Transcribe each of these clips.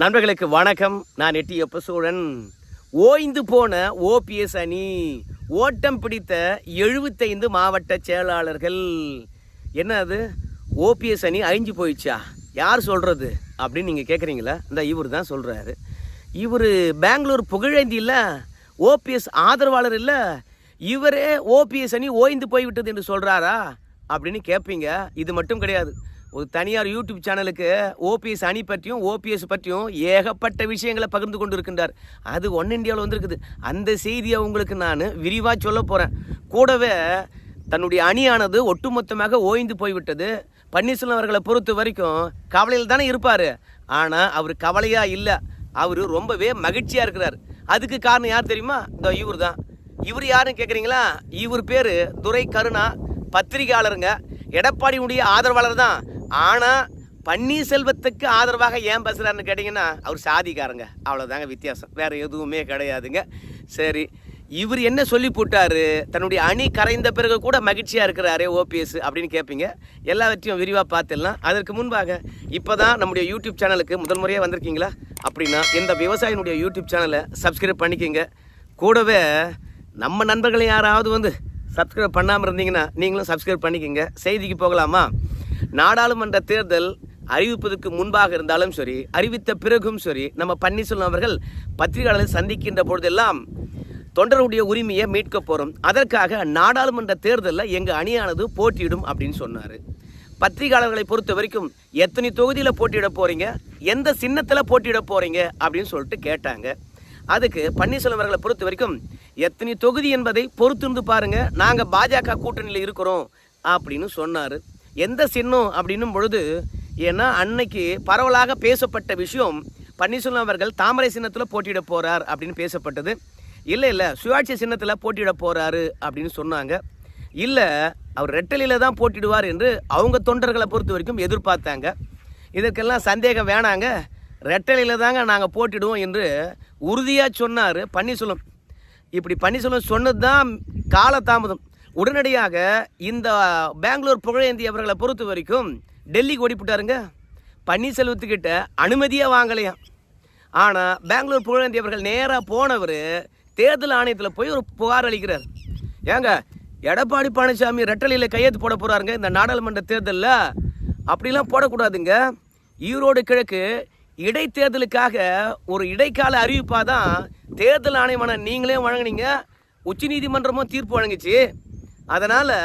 நண்பர்களுக்கு வணக்கம். நான் எட்டி எப்பசூழன். ஓய்ந்து போன ஓபிஎஸ் அணி ஓட்டம் பிடித்த எழுபத்தைந்து மாவட்ட செயலாளர்கள். என்ன அது? ஓபிஎஸ் அணி அழிஞ்சு போயிடுச்சா? யார் சொல்கிறது அப்படின்னு நீங்கள் கேட்குறீங்களா இந்த இவர் தான் சொல்கிறாரு இவர் பெங்களூர் புகழேந்தி இல்லை ஓபிஎஸ் ஆதரவாளர் இல்லை இவரே ஓபிஎஸ் அணி ஓய்ந்து போய்விட்டது என்று சொல்கிறாரா அப்படின்னு கேட்பீங்க இது மட்டும் கிடையாது. ஒரு தனியார் யூடியூப் சேனலுக்கு ஓபிஎஸ் அணி பற்றியும் ஓபிஎஸ் பற்றியும் ஏகப்பட்ட விஷயங்களை பகிர்ந்து கொண்டு இருக்கின்றார் அது ஒன் இண்டியாவில் வந்திருக்குது. அந்த செய்தியை உங்களுக்கு நான் விரிவாக சொல்ல போகிறேன் கூடவே தன்னுடைய அணியானது ஒட்டுமொத்தமாக ஓய்ந்து போய்விட்டது. பன்னீர்செல்வம் அவர்களை பொறுத்த வரைக்கும் கவலையில் தானே இருப்பார். ஆனால் அவர் கவலையாக இல்லை. அவர் ரொம்பவே மகிழ்ச்சியாக இருக்கிறார். அதுக்கு காரணம் யார் தெரியுமா? இந்த இவர் தான் இவர் யாருன்னு கேட்குறீங்களா இவர் பேர் துரை கருணா பத்திரிகையாளருங்க. எடப்பாடியுடைய ஆதரவாளர் தான். ஆனால் பன்னீர்செல்வத்துக்கு ஆதரவாக ஏன் பேசுகிறாருன்னு கேட்டிங்கன்னா அவர் சாதிக்காரங்க. அவ்வளோதாங்க வித்தியாசம். வேறு எதுவுமே கிடையாதுங்க. சரி இவர் என்ன சொல்லி போட்டாரு? தன்னுடைய அணி கரைந்த பிறகு கூட மகிழ்ச்சியாக இருக்கிறாரே ஓபிஎஸ் அப்படின்னு கேட்பீங்க எல்லாவற்றையும் விரிவாக பார்த்துடலாம். அதற்கு முன்பாக இப்போ தான் நம்முடைய யூடியூப் சேனலுக்கு முதல் முறையாக வந்திருக்கீங்களா? அப்படின்னா இந்த விவசாயினுடைய யூடியூப் சேனலை சப்ஸ்கிரைப் பண்ணிக்கோங்க. கூடவே நம்ம நண்பர்களை யாராவது வந்து சப்ஸ்கிரைப் பண்ணாமல் இருந்தீங்கன்னா நீங்களும் சப்ஸ்கிரைப் பண்ணிக்கோங்க. செய்திக்கு போகலாமா? நாடாளுமன்ற தேர்தல் அறிவிப்பதற்கு முன்பாக இருந்தாலும் சரி அறிவித்த பிறகும் சரி நம்ம பன்னீர்செல்வம் அவர்கள் பத்திரிகையாளர்கள் சந்திக்கின்ற பொழுதெல்லாம் தொண்டருடைய உரிமையை மீட்க போகிறோம் அதற்காக நாடாளுமன்ற தேர்தலில் எங்கள் அணியானது போட்டியிடும் அப்படின்னு சொன்னார். பத்திரிகையாளர்களை பொறுத்த வரைக்கும் எத்தனை தொகுதியில் போட்டியிட போகிறீங்க எந்த சின்னத்தில் போட்டியிட போகிறீங்க அப்படின்னு சொல்லிட்டு கேட்டாங்க. அதுக்கு பன்னீர்செல்வம் அவர்களை பொறுத்த வரைக்கும் எத்தனை தொகுதி என்பதை பொறுத்திருந்து பாருங்கள் நாங்கள் பாஜக கூட்டணியில் இருக்கிறோம் அப்படின்னு சொன்னார். எந்த சின்னம் அப்படின்னும் பொழுது ஏன்னா அன்னைக்கு பரவலாக பேசப்பட்ட விஷயம் பன்னீர்செல்வம் அவர்கள் தாமரை சின்னத்தில் போட்டியிட போகிறார் அப்படின்னு பேசப்பட்டது. இல்லை இல்லை சுயாட்சி சின்னத்தில் போட்டியிட போகிறாரு அப்படின்னு சொன்னாங்க. இல்லை அவர் ரெட்டலியில் தான் போட்டிடுவார் என்று அவங்க தொண்டர்களை பொறுத்த வரைக்கும் எதிர்பார்த்தாங்க. இதற்கெல்லாம் சந்தேகம் வேணாங்க. ரெட்டலியில் தாங்க நாங்கள் போட்டிடுவோம் என்று உறுதியாக சொன்னார் பன்னீர்செல்வம். இப்படி பன்னீர்செல்வம் சொன்னது தான் காலதாமதம். உடனடியாக இந்த பெங்களூர் புகழேந்தி அவர்களை பொறுத்த வரைக்கும் டெல்லிக்கு ஓடிப்புட்டாருங்க. பன்னீர்செல்வத்துக்கிட்ட அனுமதியே வாங்கலையாம் ஆனால் பெங்களூர் புகழேந்தி அவர்கள் நேராக போனவர் தேர்தல் ஆணையத்தில் போய் ஒரு புகார் அளிக்கிறார். ஏங்க எடப்பாடி பழனிசாமி ரெட்டலையில் கையெழுத்து போட போகிறாருங்க இந்த நாடாளுமன்ற தேர்தலில்? அப்படிலாம் போடக்கூடாதுங்க. ஈரோடு கிழக்கு இடைத்தேர்தலுக்காக ஒரு இடைக்கால அறிவிப்பாக தான் தேர்தல் ஆணையமான நீங்களே வழங்கினீங்க. உச்சநீதிமன்றமும் தீர்ப்பு வழங்குச்சு. அதனால்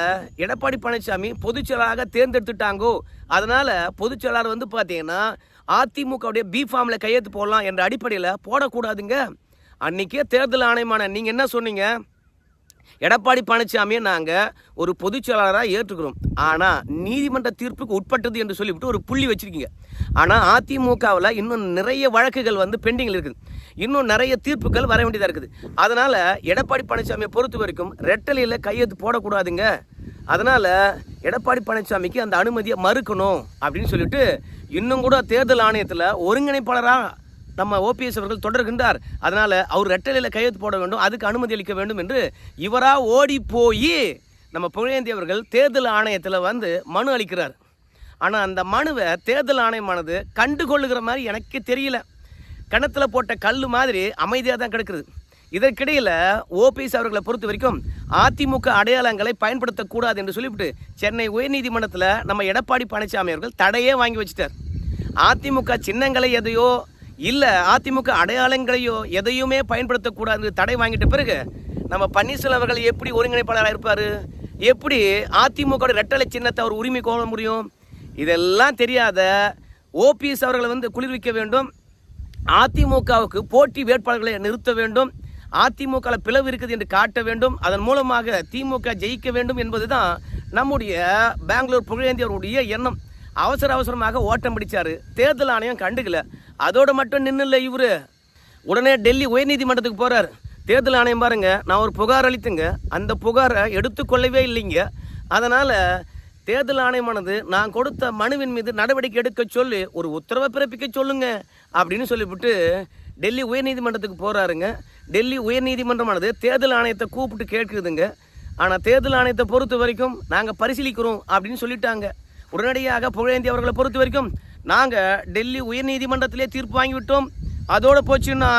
எடப்பாடி பழனிசாமி பொதுச்செயலாளராக தேர்ந்தெடுத்துட்டாங்கோ. அதனால் பொதுச்செயலாளர் வந்து பார்த்தீங்கன்னா அதிமுகவுடைய பி ஃபார்மில் கையெழுத்து போடலாம் என்ற அடிப்படையில் போடக்கூடாதுங்க. அன்றைக்கே தேர்தல் ஆணையமான நீங்கள் என்ன சொன்னீங்க? எடப்பாடி பழனிசாமியை நாங்கள் ஒரு பொதுச்செயலாளராக ஏற்றுக்கிறோம். ஆனால் நீதிமன்ற தீர்ப்புக்கு உட்பட்டது என்று சொல்லிவிட்டு ஒரு புள்ளி வச்சுருக்கீங்க. ஆனால் அதிமுகவில் இன்னும் நிறைய வழக்குகள் வந்து பெண்டிங்கில் இருக்குது. இன்னும் நிறைய தீர்ப்புகள் வர வேண்டியதாக இருக்குது. அதனால் எடப்பாடி பழனிசாமியை பொறுத்த வரைக்கும் ரெட்டலையில் கையெழுத்து போடக்கூடாதுங்க. அதனால் எடப்பாடி பழனிசாமிக்கு அந்த அனுமதியை மறுக்கணும் அப்படின்னு சொல்லிட்டு இன்னும் கூட தேர்தல் ஆணையத்தில் ஒருங்கிணைப்பாளராக நம்ம ஓபிஎஸ் அவர்கள் தொடர்கின்றார். அதனால் அவர் ரெட்டலையில் கையெழுத்து போட வேண்டும் அதுக்கு அனுமதி அளிக்க வேண்டும் என்று இவராக ஓடி போய் நம்ம புகழேந்தி அவர்கள் தேர்தல் ஆணையத்தில் வந்து மனு அளிக்கிறார். ஆனால் அந்த மனுவை தேர்தல் ஆணையமானது கண்டுகொள்ளுகிற மாதிரி எனக்கு தெரியல. கிணத்துல போட்ட கல் மாதிரி அமைதியாக தான் கிடக்குது. இதற்கிடையில் ஓபிஎஸ் அவர்களை பொறுத்த வரைக்கும் அதிமுக அடையாளங்களை பயன்படுத்தக்கூடாது என்று சொல்லிவிட்டு சென்னை உயர்நீதிமன்றத்தில் நம்ம எடப்பாடி பழனிசாமி அவர்கள் தடையே வாங்கி வச்சிட்டார். அதிமுக சின்னங்களை எதையோ இல்லை அதிமுக அடையாளங்களையோ எதையுமே பயன்படுத்தக்கூடாது தடை வாங்கிட்ட பிறகு நம்ம பன்னீர்செல்வம் அவர்கள் எப்படி ஒருங்கிணைப்பாளராக இருப்பார்? எப்படி அதிமுக ரெட்டலை சின்னத்தை அவர் உரிமை கோர முடியும்? இதெல்லாம் தெரியாத ஓபிஎஸ் அவர்களை வந்து குளிர்விக்க வேண்டும். அதிமுகவுக்கு போட்டி வேட்பாளர்களை நிறுத்த வேண்டும். அதிமுகவில் பிளவு இருக்குது என்று காட்ட வேண்டும். அதன் மூலமாக திமுக ஜெயிக்க வேண்டும் என்பதுதான் நம்முடைய பெங்களூர் புகழேந்தியவருடைய எண்ணம். அவசர அவசரமாக ஓட்டம் பிடிச்சார். தேர்தல் ஆணையம் கண்டுக்கல. அதோடு மட்டும் நின்றுல இவரு. உடனே டெல்லி உயர்நீதிமன்றத்துக்கு போகிறார் தேர்தல் ஆணையம் பாருங்கள் நான் ஒரு புகார் அளித்துங்க. அந்த புகாரை எடுத்துக்கொள்ளவே இல்லைங்க. அதனால் தேர்தல் ஆணையமானது நான் கொடுத்த மனுவின் மீது நடவடிக்கை எடுக்க சொல்லி ஒரு உத்தரவை பிறப்பிக்க சொல்லுங்க அப்படின்னு சொல்லிவிட்டு டெல்லி உயர்நீதிமன்றத்துக்கு போகிறாருங்க டெல்லி உயர்நீதிமன்றமானது தேர்தல் ஆணையத்தை கூப்பிட்டு கேட்குதுங்க. ஆனால் தேர்தல் ஆணையத்தை பொறுத்த வரைக்கும் நாங்கள் பரிசீலிக்கிறோம் அப்படின்னு சொல்லிட்டாங்க. உடனடியாக புகழேந்தி அவர்களை பொறுத்த வரைக்கும் நாங்கள் டெல்லி உயர்நீதிமன்றத்திலே தீர்ப்பு வாங்கிவிட்டோம் அதோடு போச்சுன்னா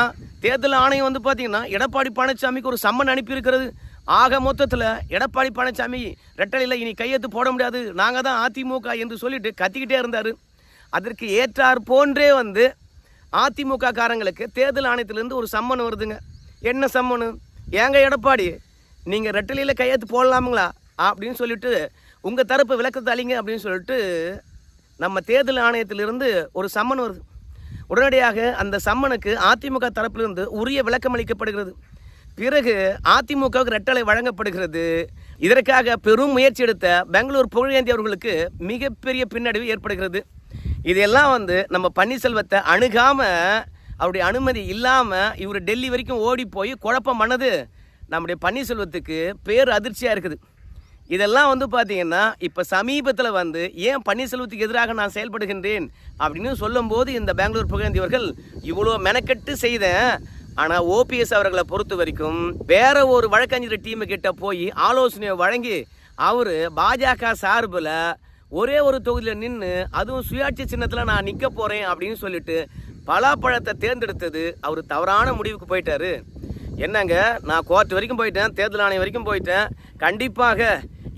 தேர்தல் ஆணையம் வந்து பார்த்தீங்கன்னா எடப்பாடி பழனிசாமிக்கு ஒரு சம்மன் அனுப்பியிருக்கிறது. ஆக மொத்தத்தில் எடப்பாடி பழனிசாமி ரெட்டலையில் இனி கையெழுத்து போட முடியாது. நாங்கள் தான் அதிமுக என்று சொல்லிட்டு கத்திக்கிட்டே இருந்தார். அதற்கு ஏற்றார் போன்றே வந்து அதிமுக காரங்களுக்கு தேர்தல் ஆணையத்திலேருந்து ஒரு சம்மன் வருதுங்க. என்ன சம்மனு? ஏங்க எடப்பாடி நீங்கள் ரெட்டலையில் கையெழுத்து போடலாமுங்களா? அப்படின்னு சொல்லிட்டு உங்கள் தரப்பு விளக்கத்தை அழிங்க அப்படின்னு சொல்லிட்டு நம்ம தேர்தல் ஆணையத்திலிருந்து ஒரு சம்மன் வருது. உடனடியாக அந்த சம்மனுக்கு அதிமுக தரப்பிலிருந்து உரிய விளக்கம் அளிக்கப்படுகிறது. பிறகு அதிமுகவுக்கு ரெட்டலை வழங்கப்படுகிறது. இதற்காக பெரும் முயற்சி எடுத்த பெங்களூர் புகழேந்தி அவர்களுக்கு மிகப்பெரிய பின்னடைவு ஏற்படுகிறது. இதெல்லாம் வந்து நம்ம பன்னீர்செல்வத்தை அணுகாம அவருடைய அனுமதி இல்லாமல் இவர் டெல்லி வரைக்கும் ஓடி போய் குழப்பம் பண்ணது நம்முடைய பன்னீர்செல்வத்துக்கு பேர் அதிர்ச்சியாக இருக்குது. இதெல்லாம் வந்து பார்த்தீங்கன்னா இப்போ சமீபத்தில் வந்து ஏன் பன்னீர்செல்வத்துக்கு எதிராக நான் செயல்படுகின்றேன் அப்படின்னு சொல்லும்போது இந்த பெங்களூர் புகழேந்தி அவர்கள் இவ்வளோ மெனக்கெட்டு செய்தேன் ஆனால் ஓபிஎஸ் அவர்களை பொறுத்த வரைக்கும் வேற ஒரு வழக்கறிஞர் டீமு கிட்ட போய் ஆலோசனையை வழங்கி அவர் பாஜக சார்பில் ஒரே ஒரு தொகுதியில் நின்று அதுவும் சுயாட்சி சின்னத்தில் நான் நிற்க போகிறேன் அப்படின்னு சொல்லிட்டு பலாப்பழத்தை தேர்ந்தெடுத்தது அவர் தவறான முடிவுக்கு போயிட்டாரு. என்னங்க? நான் கோர்ட் வரைக்கும் போயிட்டேன் தேர்தல் ஆணையம் வரைக்கும் போயிட்டேன். கண்டிப்பாக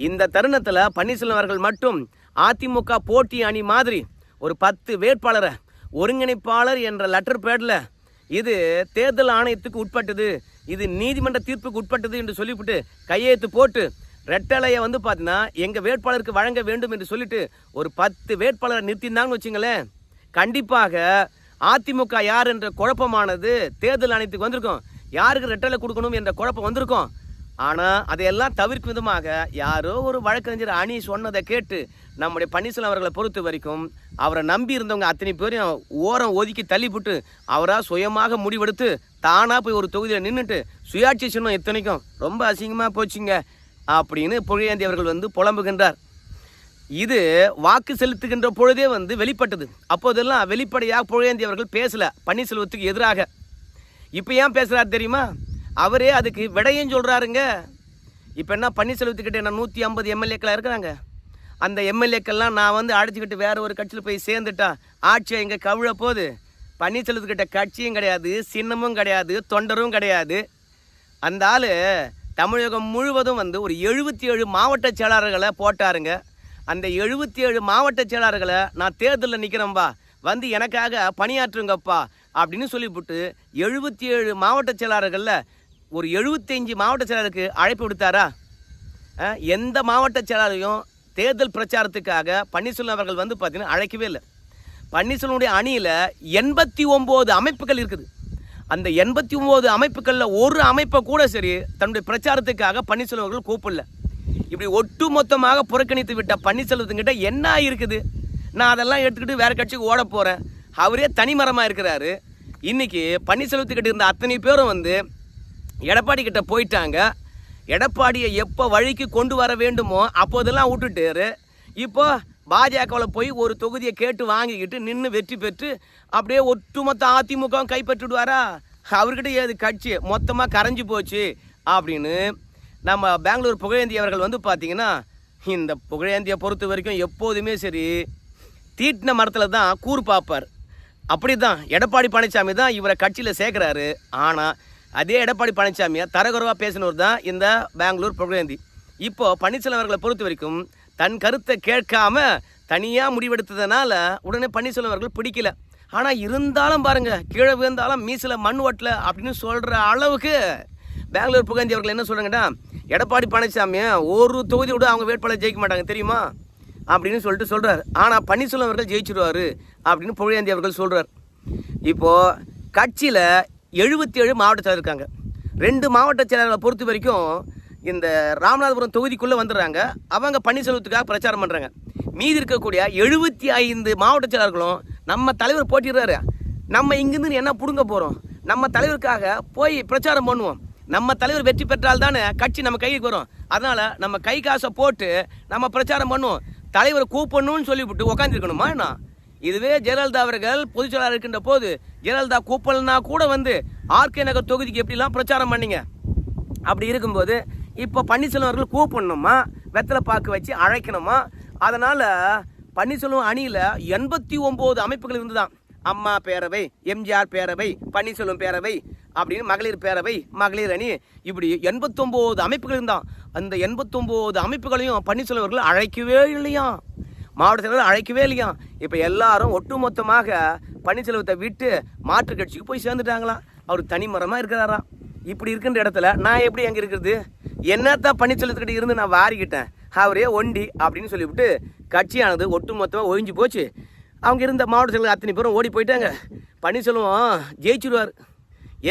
இந்த தருணத்தில் பன்னீர்செல்வம் அவர்கள் மட்டும் அதிமுக போட்டி அணி மாதிரி ஒரு பத்து வேட்பாளரை ஒருங்கிணைப்பாளர் என்ற லெட்டர் பேடில் இது தேர்தல் ஆணையத்துக்கு உட்பட்டது. இது நீதிமன்ற தீர்ப்புக்கு உட்பட்டது என்று சொல்லிவிட்டு கையெழுத்து போட்டு ரெட்டலையை வந்து பார்த்தீங்கன்னா எங்கள் வேட்பாளருக்கு வழங்க வேண்டும் என்று சொல்லிட்டு ஒரு பத்து வேட்பாளரை நிறுத்தியிருந்தாங்கன்னு வச்சுங்களேன் கண்டிப்பாக அதிமுக யார் என்ற குழப்பமானது தேர்தல் ஆணையத்துக்கு வந்திருக்கும். யாருக்கு ரெட்டலை கொடுக்கணும் என்ற குழப்பம் வந்திருக்கும். ஆனால் அதையெல்லாம் தவிர்க்கும் விதமாக யாரோ ஒரு வழக்கறிஞர் அணி சொன்னதை கேட்டு நம்முடைய பன்னீர்செல்வம் அவர்களை பொறுத்த வரைக்கும் அவரை நம்பி இருந்தவங்க அத்தனை பேரையும் ஓரம் ஒதுக்கி தள்ளிவிட்டு அவராக சுயமாக முடிவெடுத்து தானாக போய் ஒரு தொகுதியில் நின்றுட்டு சுயாட்சி சின்னம் எத்தனைக்கும்? ரொம்ப அசிங்கமாக போச்சுங்க அப்படின்னு புகழேந்தி அவர்கள் வந்து புலம்புகின்றார். இது வாக்கு செலுத்துகின்ற பொழுதே வந்து வெளிப்பட்டது. அப்போதெல்லாம் வெளிப்படையாக புகழேந்தி அவர்கள் பேசலை. பன்னீர்செல்வத்துக்கு எதிராக. இப்போ ஏன் பேசுகிறாரு தெரியுமா? அவரே அதுக்கு விடையும் சொல்கிறாருங்க இப்போ என்ன பன்னீர்செல்வத்துக்கிட்ட என்ன நூற்றி ஐம்பது எம்எல்ஏக்களாக இருக்கிறாங்க? அந்த எம்எல்ஏக்கள்லாம் நான் வந்து அழைச்சிக்கிட்டு வேற ஒரு கட்சியில் போய் சேர்ந்துட்டா ஆட்சியை இங்கே கவிழ போகுது? பன்னீர்செல்வத்துக்கிட்ட கட்சியும் கிடையாது சின்னமும் கிடையாது தொண்டரும் கிடையாது. அந்த ஆள் தமிழகம் முழுவதும் வந்து ஒரு எழுபத்தி ஏழு மாவட்ட செயலாளர்களை போட்டாருங்க. அந்த எழுபத்தி ஏழு மாவட்ட செயலாளர்களை நான் தேர்தலில் நிற்கிறேன்பா வந்து எனக்காக பணியாற்றுங்கப்பா அப்படின்னு சொல்லிவிட்டு எழுபத்தி ஏழு மாவட்ட செயலாளர்களில் ஒரு எழுபத்தஞ்சு மாவட்ட செயலாளருக்கு அழைப்பு விடுத்தாரா? எந்த மாவட்ட செயலாளரையும் தேர்தல் பிரச்சாரத்துக்காக பன்னீர்செல்வம் அவர்கள் வந்து பார்த்தீங்கன்னா அழைக்கவே இல்லை. பன்னீர்செல்வனுடைய அணியில் எண்பத்தி ஒம்பது அமைப்புகள் இருக்குது. அந்த எண்பத்தி ஒம்பது அமைப்புகளில் ஒரு அமைப்பை கூட சரி தன்னுடைய பிரச்சாரத்துக்காக பன்னீர்செல்வம் அவர்கள் கூப்பிடல. இப்படி ஒட்டு மொத்தமாக புறக்கணித்து விட்ட பன்னீர்செல்வத்துக்கிட்ட என்ன இருக்குது? நான் அதெல்லாம் எடுத்துக்கிட்டு வேறு கட்சிக்கு ஓட போகிறேன் அவரே தனிமரமாக இருக்கிறாரு. இன்றைக்கி பன்னீர்செல்வத்துக்கிட்ட இருந்த அத்தனை பேரும் வந்து எடப்பாடி கிட்ட போயிட்டாங்க. எடப்பாடியை எப்போ வழிக்கு கொண்டு வர வேண்டுமோ அப்போதெல்லாம் விட்டுட்டாரு. இப்போ பாஜகவில் போய் ஒரு தொகுதியை கேட்டு வாங்கிக்கிட்டு நின்று வெற்றி பெற்று அப்படியே ஒட்டுமொத்த அதிமுகவும் கைப்பற்றிடுவாரா அவர்கிட்ட ஏது கட்சி மொத்தமாக கரைஞ்சு போச்சு அப்படின்னு நம்ம பெங்களூர் புகழேந்தி அவர்கள் வந்து பார்த்தீங்கன்னா இந்த புகழேந்தியை பொறுத்த வரைக்கும் எப்போதுமே சரி தீட்டின மரத்தில் தான் கூறு பார்ப்பார் அப்படி தான் எடப்பாடி பழனிசாமி தான் இவரை கட்சியில் சேர்க்குறாரு. ஆனால் அதே எடப்பாடி பழனிசாமியை தரகுறவாக பேசினவர் தான் இந்த பெங்களூர் புகழேந்தி இப்போ பன்னீர்செல்வம் அவர்களை பொறுத்த வரைக்கும் தன் கருத்தை கேட்காம தனியாக முடிவெடுத்ததுனால உடனே பன்னீர்செல்வம் அவர்கள் பிடிக்கல. ஆனால் இருந்தாலும் பாருங்க கீழே விழுந்தாலும் மீசில் மண் ஓட்டல அப்படின்னு சொல்கிற அளவுக்கு பெங்களூர் புகழேந்தி அவர்கள் என்ன சொல்கிறாங்கன்னா எடப்பாடி பழனிசாமியை ஒரு தொகுதி விட அவங்க வேட்பாளர் ஜெயிக்க மாட்டாங்க தெரியுமா? அப்படின்னு சொல்லிட்டு சொல்கிறார் ஆனால் பன்னீர்செல்வம் அவர்கள் ஜெயிச்சிருவார் அப்படின்னு புகழேந்தி அவர்கள் சொல்கிறார் இப்போது கட்சியில் எழுபத்தி ஏழு மாவட்ட செயலர் இருக்காங்க. ரெண்டு மாவட்ட செயலர்களை பொறுத்த வரைக்கும் இந்த ராமநாதபுரம் தொகுதிக்குள்ளே வந்துடுறாங்க. அவங்க பன்னீர்செல்வத்துக்காக பிரச்சாரம் பண்ணுறாங்க மீதி இருக்கக்கூடிய எழுபத்தி ஐந்து மாவட்ட செயலர்களும் நம்ம தலைவர் போட்டிடுறாரு. நம்ம இங்கேருந்து என்ன பிடுங்க போகிறோம் நம்ம தலைவருக்காக போய் பிரச்சாரம் பண்ணுவோம். நம்ம தலைவர் வெற்றி பெற்றால் தானே கட்சி நம்ம கைக்கு வரும். அதனால் நம்ம கை காசை போட்டு நம்ம பிரச்சாரம் பண்ணுவோம். தலைவரை கூப்பிடணும்னு சொல்லிவிட்டு உக்காந்துருக்கணுமா என்ன? இதுவே ஜெயலலிதா அவர்கள் பொதுச் செயலாளர் இருக்கின்ற போது ஜெயலலிதா கூப்பல்னா கூட வந்து ஆர்கே நகர் தொகுதிக்கு எப்படிலாம் பிரச்சாரம் பண்ணீங்க? அப்படி இருக்கும்போது இப்போ பன்னீர்செல்வம் அவர்கள் கூப்பிடணுமா வெத்தலை பாக்கு வச்சு அழைக்கணுமா? அதனால் பன்னீர்செல்வம் அணியில் எண்பத்தி ஒம்பது அமைப்புகள் இருந்துதான். அம்மா பேரவை எம்ஜிஆர் பேரவை பன்னீர்செல்வம் பேரவை அப்படின்னு மகளிர் பேரவை மகளிர் அணி இப்படி எண்பத்தொம்போது அமைப்புகள் இருந்தான் அந்த எண்பத்தொம்போது அமைப்புகளையும் பன்னீர்செல்வம் அவர்கள் அழைக்கவே இல்லையா? மாவட்ட செயலாளர் அழைக்கவே இல்லையா? இப்போ எல்லாரும் ஒட்டுமொத்தமாக பன்னீர்செல்வத்தை விட்டு மாற்றுக் கட்சிக்கு போய் சேர்ந்துட்டாங்களாம். அவர் தனிமரமாக இருக்கிறாராம் இப்படி இருக்கின்ற இடத்துல நான் எப்படி அங்கே இருக்கிறது? என்னத்தான் பன்னீர்செல்வத்துக்கிட்ட இருந்து நான் வாரிக்கிட்டேன்? அவரே ஒண்டி அப்படின்னு சொல்லிவிட்டு கட்சியானது ஒட்டுமொத்தமாக ஒழிஞ்சு போச்சு. அவங்க இருந்த மாவட்ட செயலர் அத்தனை பேரும் ஓடி போயிட்டாங்க. பன்னீர்செல்வம் ஜெயிச்சிடுவார்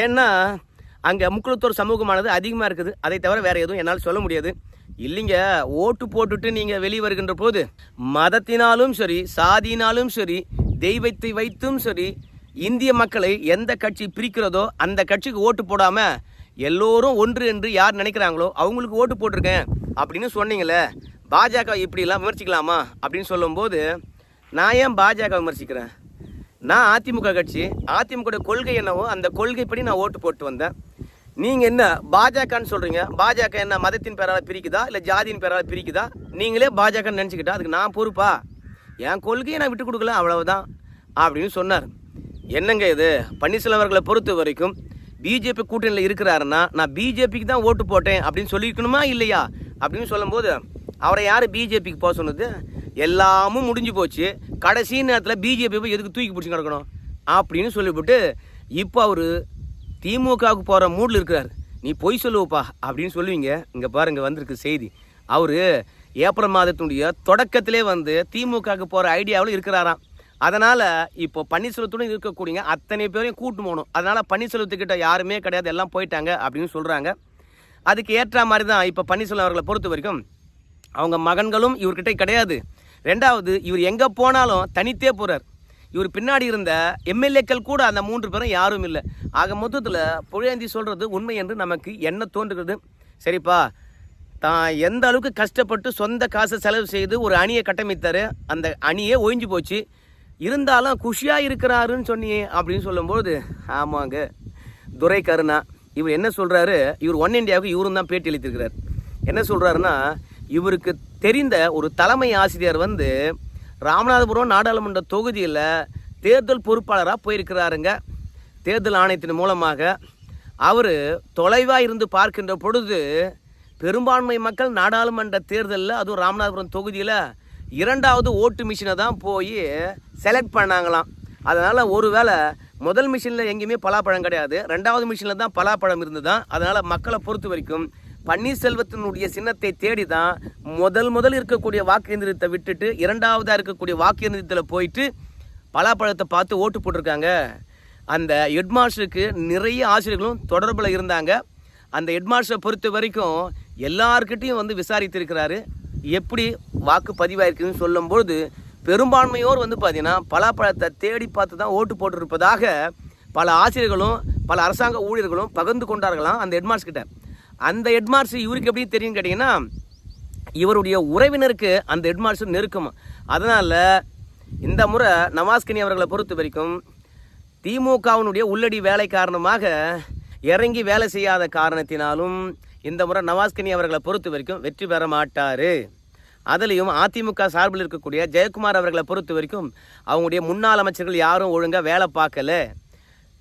ஏன்னா அங்கே முக்குளத்தூர் சமூகமானது அதிகமாக இருக்குது. அதை தவிர வேறு எதுவும் என்னால் சொல்ல முடியாது. இல்லைங்க ஓட்டு போட்டுட்டு நீங்கள் வெளியே வருகின்ற போது மதத்தினாலும் சரி சாதியினாலும் சரி தெய்வத்தை வைத்தும் சரி இந்திய மக்களை எந்த கட்சி பிரிக்கிறதோ அந்த கட்சிக்கு ஓட்டு போடாமல் எல்லோரும் ஒன்று என்று யார் நினைக்கிறாங்களோ அவங்களுக்கு ஓட்டு போட்டிருக்கேன் அப்படின்னு சொன்னீங்களே பாஜக இப்படிலாம் விமர்சிக்கலாமா அப்படின்னு சொல்லும்போது நான் ஏன் பாஜக விமர்சிக்கிறேன்? நான் அதிமுக கட்சி அதிமுக கொள்கை என்னவோ அந்த கொள்கைப்படி நான் ஓட்டு போட்டு வந்தேன். நீங்கள் என்ன பாஜகன்னு சொல்கிறீங்க பாஜக என்ன மதத்தின் பேரால் பிரிக்குதா? இல்லை ஜாதியின் பேரால் பிரிக்குதா? நீங்களே பாஜகன்னு நினச்சிக்கிட்டா அதுக்கு நான் பொறுப்பா? என் கொள்கையை நான் விட்டு கொடுக்கல அவ்வளவுதான் அப்படின்னு சொன்னார். என்னங்க இது? பன்னீர்செல்வம் அவர்களை பொறுத்த வரைக்கும் பிஜேபி கூட்டணியில் இருக்கிறாருன்னா நான் பிஜேபிக்கு தான் ஓட்டு போட்டேன் அப்படின்னு சொல்லியிருக்கணுமா இல்லையா? அப்படின்னு சொல்லும்போது அவரை யார் பிஜேபிக்கு போக சொன்னது? எல்லாமும் முடிஞ்சு போச்சு. கடைசி நேரத்தில் பிஜேபி போய் எதுக்கு தூக்கி பிடிச்சி கிடக்கணும் அப்படின்னு சொல்லிவிட்டு இப்போ அவர் திமுகவுக்கு போகிற மூடில் இருக்கிறார். நீ பொய் சொல்லுவப்பா அப்படின்னு சொல்லுவீங்க. இங்கே பாருங்க வந்திருக்கு செய்தி. அவர் ஏப்ரல் மாதத்தினுடைய தொடக்கத்திலே வந்து திமுகவுக்கு போகிற ஐடியாவில் இருக்கிறாராம். அதனால் இப்போ பன்னீர்செல்வத்துடன் இருக்கக்கூடிய அத்தனை பேரையும் கூட்டு போகணும். அதனால் பன்னீர்செல்வத்துக்கிட்ட யாருமே கிடையாது எல்லாம் போயிட்டாங்க அப்படின்னு சொல்கிறாங்க அதுக்கு ஏற்ற மாதிரி தான் இப்போ பன்னீர்செல்வம் அவர்களை பொறுத்த வரைக்கும் அவங்க மகன்களும் இவர்கிட்ட கிடையாது. ரெண்டாவது இவர் எங்கே போனாலும் தனித்தே போகிறார் இவர் பின்னாடி இருந்த எம்எல்ஏக்கள் கூட அந்த மூன்று பேரும் யாரும் இல்லை. ஆக மொத்தத்தில் புழையந்தி சொல்கிறது உண்மை என்று நமக்கு என்ன தோன்றுகிறது? சரிப்பா. தான் எந்த அளவுக்கு கஷ்டப்பட்டு சொந்த காசை செலவு செய்து ஒரு அணியை கட்டமைத்தார் அந்த அணியே ஒழிஞ்சு போச்சு. இருந்தாலும் குஷியாக இருக்கிறாருன்னு சொன்னியே அப்படின்னு சொல்லும்போது ஆமாங்க துரை கருணா. இவர் என்ன சொல்கிறாரு இவர் ஒன் இண்டியாவுக்கு இவரும் தான் பேட்டி அளித்திருக்கிறார். என்ன சொல்கிறாருன்னா இவருக்கு தெரிந்த ஒரு தலைமை ஆசிரியர் வந்து ராமநாதபுரம் நாடாளுமன்ற தொகுதியில் தேர்தல் பொறுப்பாளராக போயிருக்கிறாருங்க. தேர்தல் ஆணையத்தின் மூலமாக அவர் தொலைவாக இருந்து பார்க்கின்ற பொழுது பெரும்பான்மை மக்கள் நாடாளுமன்ற தேர்தலில் அதுவும் ராமநாதபுரம் தொகுதியில் இரண்டாவது ஓட்டு மிஷினை தான் போய் செலக்ட் பண்ணாங்களாம். அதனால் ஒருவேளை முதல் மிஷினில் எங்கேயுமே பலாப்பழம் கிடையாது. ரெண்டாவது மிஷினில் தான் பலாப்பழம் இருந்ததுதான். அதனால் மக்களை பொறுத்த வரைக்கும் பன்னீர்செல்வத்தினுடைய சின்னத்தை தேடி தான் முதல் முதல் இருக்கக்கூடிய வாக்கு எந்திரத்தை விட்டுட்டு இரண்டாவதாக இருக்கக்கூடிய வாக்கு எந்திரத்தில் போயிட்டு பலாப்பழத்தை பார்த்து ஓட்டு போட்டிருக்காங்க. அந்த ஹெட்மாஸ்டருக்கு நிறைய ஆசிரியர்களும் தொடர்பில் இருந்தாங்க. அந்த ஹெட்மாஸ்டரை பொறுத்த வரைக்கும் எல்லார்கிட்டையும் வந்து விசாரித்திருக்கிறாரு. எப்படி வாக்கு பதிவாயிருக்குன்னு சொல்லும்போது பெரும்பான்மையோர் வந்து பார்த்தீங்கன்னா பலாப்பழத்தை தேடி பார்த்து தான் ஓட்டு போட்டிருப்பதாக பல ஆசிரியர்களும் பல அரசாங்க ஊழியர்களும் பகிர்ந்து கொண்டார்களாம் அந்த ஹெட்மாஸ்டர் கிட்ட அந்த ஹெட்மாஸ்டர் இவருக்கு எப்படி தெரியும் கேட்டிங்கன்னா இவருடைய உறவினருக்கு அந்த ஹெட்மாஸ்டர் நெருக்கம். அதனால் இந்த முறை நவாஸ்கனி அவர்களை பொறுத்த வரைக்கும் திமுகவினுடைய உள்ளடி வேலை காரணமாக இறங்கி வேலை செய்யாத காரணத்தினாலும் இந்த முறை நவாஸ்கனி அவர்களை பொறுத்த வரைக்கும் வெற்றி பெற மாட்டார். அதுலேயும் அதிமுக சார்பில் இருக்கக்கூடிய ஜெயக்குமார் அவர்களை பொறுத்த வரைக்கும் அவங்களுடைய முன்னாள் அமைச்சர்கள் யாரும் ஒழுங்காக வேலை பார்க்கல.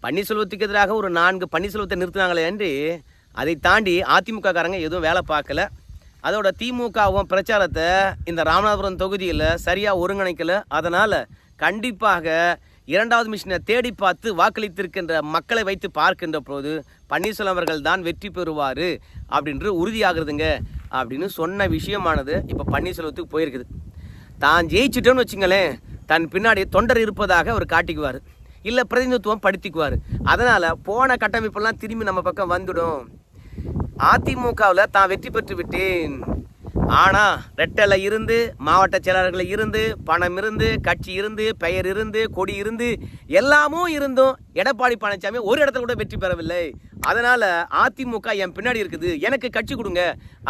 பன்னீர்செல்வத்துக்கு எதிராக ஒரு நான்கு பன்னீர்செல்வத்தை நிறுத்தினாங்களே அன்றி அதை தாண்டி அதிமுக காரங்க எதுவும் வேலை பார்க்கல. அதோட திமுகவும் பிரச்சாரத்தை இந்த ராமநாதபுரம் தொகுதியில் சரியாக ஒருங்கிணைக்கலை. அதனால் கண்டிப்பாக இரண்டாவது மிஷினை தேடி பார்த்து வாக்களித்திருக்கின்ற மக்களை வைத்து பார்க்கின்ற போது பன்னீர்செல்வம் அவர்கள் தான் வெற்றி பெறுவார் அப்படின்று உறுதியாகிறதுங்க அப்படின்னு சொன்ன விஷயமானது இப்போ பன்னீர்செல்வத்துக்கு போயிருக்குது. தான் ஜெயிச்சிட்டோன்னு வச்சுங்களேன் தன் பின்னாடி தொண்டர் இருப்பதாக அவர் காட்டிக்குவார். இல்லை பிரதிநிதித்துவம் படுத்திக்குவார். அதனால் போன கட்டமைப்பெல்லாம் திரும்பி நம்ம பக்கம் வந்துடும். அதிமுகவில் தான் வெற்றி பெற்று விட்டேன். ஆனால் ரெட்டலை இருந்து மாவட்ட செயலாளர்கள் இருந்து பணம் இருந்து கட்சி இருந்து பெயர் இருந்து கொடி இருந்து எல்லாமும் இருந்தும் எடப்பாடி பழனிசாமி ஒரு இடத்துல கூட வெற்றி பெறவில்லை. அதனால் அதிமுக என் பின்னாடி இருக்குது எனக்கு கட்சி கொடுங்க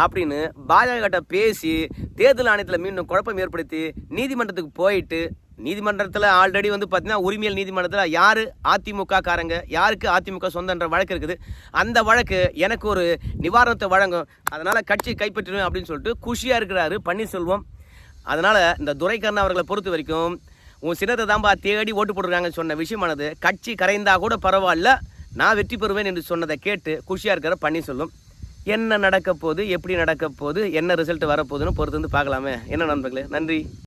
அப்படின்னு பாஜக பேசி தேர்தல் ஆணையத்தில் மீண்டும் குழப்பம் ஏற்படுத்தி நீதிமன்றத்துக்கு போயிட்டு நீதிமன்றத்தில் ஆல்ரெடி வந்து பார்த்தீங்கன்னா உரிமையல் நீதிமன்றத்தில் யார் அதிமுக காரங்க யாருக்கு அதிமுக சொந்தன்ற வழக்கு இருக்குது. அந்த வழக்கு எனக்கு ஒரு நிவாரணத்தை வழங்கும். அதனால் கட்சி கைப்பற்றிடும் அப்படின்னு சொல்லிட்டு குஷியாக இருக்கிறாரு பன்னீர்செல்வம். அதனால் இந்த துரைக்கண்ணா அவர்களை பொறுத்த வரைக்கும் உன் சின்னத்தை தான்பா தேடி ஓட்டு போட்டுருக்காங்கன்னு சொன்ன விஷயமானது கட்சி கரைந்தா கூட பரவாயில்ல நான் வெற்றி பெறுவேன் என்று சொன்னதை கேட்டு குஷியாக இருக்கிற பன்னீர்செல்வம் என்ன நடக்க போகுது எப்படி நடக்க போகுது என்ன ரிசல்ட் வரப்போகுதுன்னு பொறுத்து வந்து பார்க்கலாமே. என்ன நண்பர்களே நன்றி.